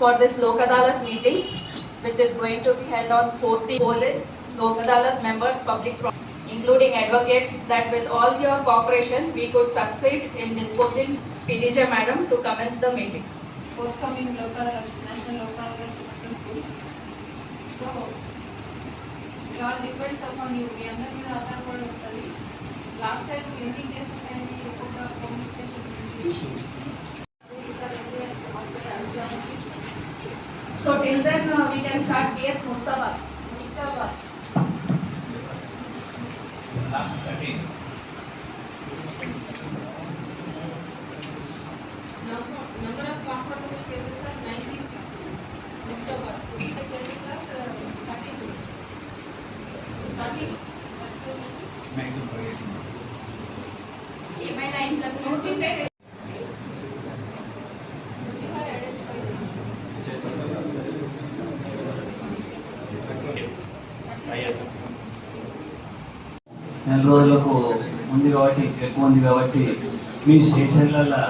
for this Lok Adalat meeting, which is going to be held on 40 police, Lok Adalat members, public, including advocates, that with all your cooperation, we could succeed in disposing PDJ madam to commence the meeting. Forthcoming Lok National Lok Adalat successful. So, it all depends upon you. We understand the other Last time, many cases So till then uh, we can start BS Mustafa. Mustafa. Last 13. నెల రోజులకు ఉంది కాబట్టి ఎక్కువ ఉంది కాబట్టి మీ స్టేషన్లలో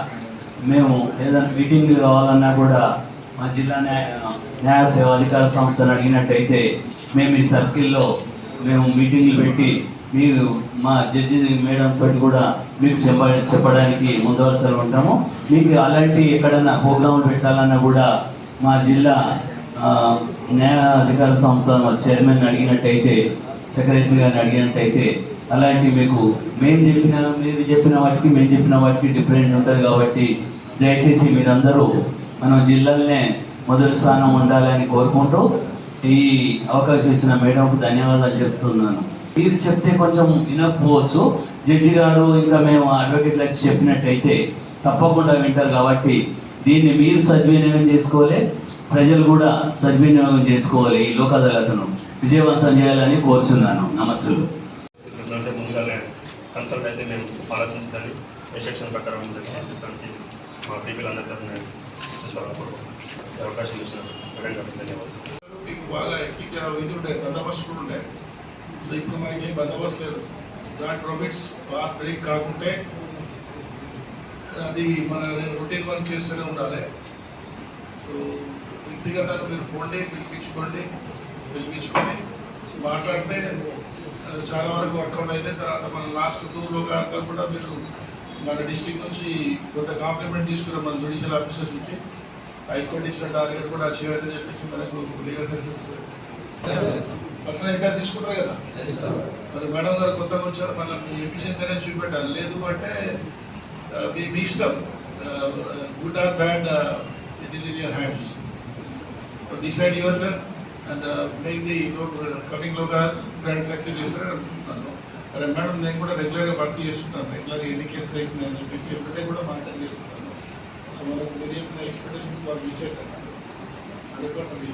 మేము ఏదైనా మీటింగ్లు కావాలన్నా కూడా మా జిల్లా న్యాయ న్యాయ సేవా అధికార సంస్థను అడిగినట్టయితే మేము ఈ సర్కిల్లో మేము మీటింగ్లు పెట్టి మీరు మా జడ్జి మేడం తోటి కూడా మీకు చెప్ప చెప్పడానికి ముందు వరుసలో ఉంటాము. మీకు అలాంటి ఎక్కడన్నా ప్రోగ్రాములు పెట్టాలన్నా కూడా మా జిల్లా న్యాయ అధికార సంస్థ చైర్మన్ అడిగినట్టయితే సెక్రటరీ గారిని అడిగినట్టయితే అలాంటి మీకు మేము చెప్పిన మీరు చెప్పిన వాటికి మేము చెప్పిన వాటికి డిఫరెంట్ ఉంటుంది కాబట్టి దయచేసి మీరందరూ మన జిల్లాలనే మొదటి స్థానం ఉండాలని కోరుకుంటూ ఈ అవకాశం ఇచ్చిన మేడంకు ధన్యవాదాలు చెప్తున్నాను. మీరు చెప్తే కొంచెం వినకపోవచ్చు. జడ్జి గారు ఇంకా మేము అడ్వకేట్ వచ్చి చెప్పినట్టయితే తప్పకుండా వింటారు కాబట్టి దీన్ని మీరు సద్వినియోగం చేసుకోవాలి. ప్రజలు కూడా సద్వినియోగం చేసుకోవాలి ఈ లోక్ అదాలత్ను విజయవంతం చేయాలని కోరుచున్నాను. నమస్సులు. కన్సల్ట్ అయితే మేము ఆలోచించదని ఏ సెక్షన్ ప్రకారం చేస్తానికి మా పీపుల్ నేను తరఫున అవకాశం ఇచ్చిన ధన్యవాదాలు. మీకు బాగా ఇది ఉండే బందోబస్తు కూడా ఉండే. సో ఇప్పుడు మనకి ఏం బందోబస్తు లేదు. దాట్ ప్రొమిట్స్ బాగా బ్రేక్ కాకుంటే అది మన రొటీన్ వర్క్ చేస్తూనే ఉండాలి. సో వ్యక్తిగతంగా మీరు పోండి పిలిపించుకోండి పిలిపించుకొని మాట్లాడితే చాలా వరకు వర్కౌట్ అయితే తర్వాత మన లాస్ట్ టూర్లో కాక కూడా మీరు మన డిస్టిక్ నుంచి కొంత కాంప్లిమెంట్ తీసుకున్నాం మన జుడిషియల్ ఆఫీసర్స్ నుంచి హైకోర్టు ఇచ్చిన టార్గెట్ కూడా అచీవ్ అయితే చెప్పేసి మనకు లీగల్ సర్వీసెస్ పర్సనల్ ఇంకా తీసుకుంటారు కదా మరి మేడం గారు కొత్తగా వచ్చారు మళ్ళీ మీ ఎఫిషియన్సీ అనేది చూపెట్టాలి లేదు అంటే ఆ, మీ మీ ఇష్టం good or bad it is in your hands decide yourself and mainly the కమింగ్లో grand success చేస్తారని అనుకుంటున్నాను అరే మేడం నేను కూడా రెగ్యులర్గా పర్సీ చేస్తున్నాను రెగ్యులర్గా ఎన్ని కేసులు అవుతున్నాయని చెప్పి ఎప్పుడే కూడా మానిటర్ చేస్తున్నాను సో మనకు మీరు చెప్పిన ఎక్స్పెక్టేషన్స్ వాళ్ళు ఇచ్చేటప్పుడు హండ్రెడ్ పర్సెంట్